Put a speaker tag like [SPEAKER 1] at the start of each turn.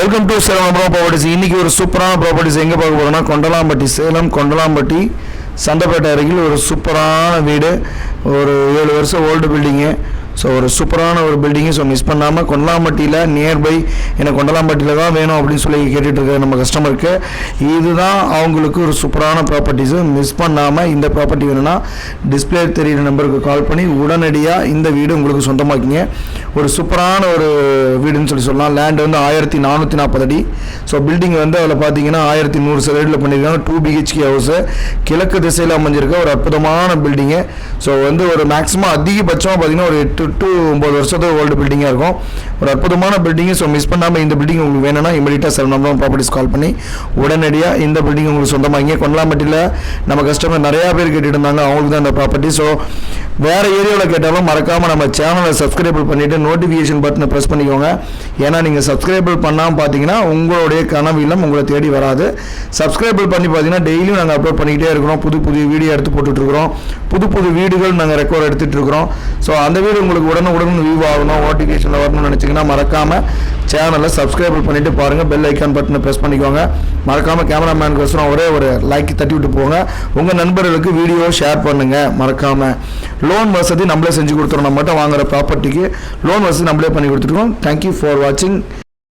[SPEAKER 1] Welcome to Salem properties இன்னைக்கு ஒரு சூப்பரான ப்ராப்பர்ட்டிஸ் எங்கே பார்க்க போகிறோம்னா கொண்டலாம்பட்டி சேலம் கொண்டலாம்பட்டி சந்தைப்பேட்டை அருகில் ஒரு சூப்பரான வீடு. ஒரு ஏழு வருஷம் ஓல்டு பில்டிங்கு ஸோ ஒரு சூப்பரான ஒரு பில்டிங்கு ஸோ மிஸ் பண்ணாமல் கொண்டலாம்பட்டியில் நியர்பை எனக்கு கொண்டலாம்பட்டியில் தான் வேணும் அப்படின்னு சொல்லி கேட்டுட்டு நம்ம கஸ்டமருக்கு இதுதான் அவங்களுக்கு ஒரு சூப்பரான ப்ராப்பர்ட்டிஸு மிஸ் பண்ணாமல் இந்த ப்ராப்பர்ட்டி வேணும்னா டிஸ்பிளே தெரியிற நம்பருக்கு கால் பண்ணி உடனடியாக இந்த வீடு உங்களுக்கு சொந்தமாக்கிங்க. ஒரு சூப்பரான ஒரு அப்படின்னு சொல்லி சொல்லலாம் லேண்ட் வந்து ஆயிரத்தி நானூற்றி நாற்பது அடி. ஸோ பில்டிங் வந்து அதில் பார்த்தீங்கன்னா ஆயிரத்தி நூறு சதுரடியில் பண்ணியிருக்காங்க. டூ பிஹெச்கே ஹவுஸு கிழக்கு திசையில் அமைஞ்சிருக்க ஒரு அற்புதமான பில்டிங்கு ஸோ வந்து ஒரு மேக்ஸிமம் அதிகபட்சமாக பார்த்தீங்கன்னா ஒரு எட்டு டு ஒம்பது வருஷத்துக்கு ஓல்டு பில்டிங்காக இருக்கும். ஒரு அற்புதமான பில்டிங்கு ஸோ மிஸ் பண்ணாமல் இந்த பில்டிங் உங்களுக்கு வேணும்னா இமீடியட்டாக செவன் நம்பர் ப்ராப்பர்ட்டிஸ் கால் பண்ணி உடனடியாக இந்த பில்டிங் உங்களுக்கு சொந்தமாக சொந்தமாகிங்க கொண்டலாம்பட்டியில் நம்ம கஸ்டமர் நிறையா பேர் கேட்டுட்டு இருந்தாங்க. அவங்களுக்கு தான் இந்த ப்ராப்பர்ட்டி ஸோ வேறு ஏரியாவில் கேட்டாலும் மறக்காமல் நம்ம சேனலை சப்ஸ்கிரைபிள் பண்ணிவிட்டு நோட்டிஃபிகேஷன் பட்டனை ப்ரெஸ் பண்ணிக்கோங்க. ஏன்னா நீங்கள் சப்ஸ்கிரைபிள் பண்ணாமல் பார்த்தீங்கன்னா உங்களுடைய கனவு இல்லம் உங்களை தேடி வராது. சப்ஸ்கிரைபிள் பண்ணி பார்த்தீங்கன்னா டெய்லியும் நாங்கள் அப்லோட் பண்ணிக்கிட்டே இருக்கிறோம். புது புது வீடியோ எடுத்து போட்டுட்டு இருக்கிறோம் புது புது வீடுகள் நாங்கள் ரெக்கார்ட் எடுத்துகிட்டு இருக்கிறோம் ஸோ அந்த வீடு உங்களுக்கு உடனுக்குடன் வியூ ஆகணும் நோட்டிஃபிகேஷனில் வரணும்னு நினச்சிங்கன்னா மறக்காமல் சேனலை சப்ஸ்கிரைப் பண்ணிவிட்டு பாருங்கள் பெல் ஐக்கான் பட்டனை ப்ரெஸ் பண்ணிக்கோங்க. மறக்காமல் கேமராமேனுக்கு வசரம் ஒரே ஒரு லைக் தட்டி விட்டு போங்க. உங்கள் நண்பர்களுக்கு வீடியோ ஷேர் பண்ணுங்கள் மறக்காமல் லோன் வசதி நம்மளே செஞ்சு கொடுத்துருவோம் நம்ம மட்டும் வாங்குற ப்ராப்பர்ட்டிக்கு லோன் வசதி நம்மளே பண்ணி கொடுத்துருக்கோம். தேங்க்யூ ஃபார் வாட்சிங்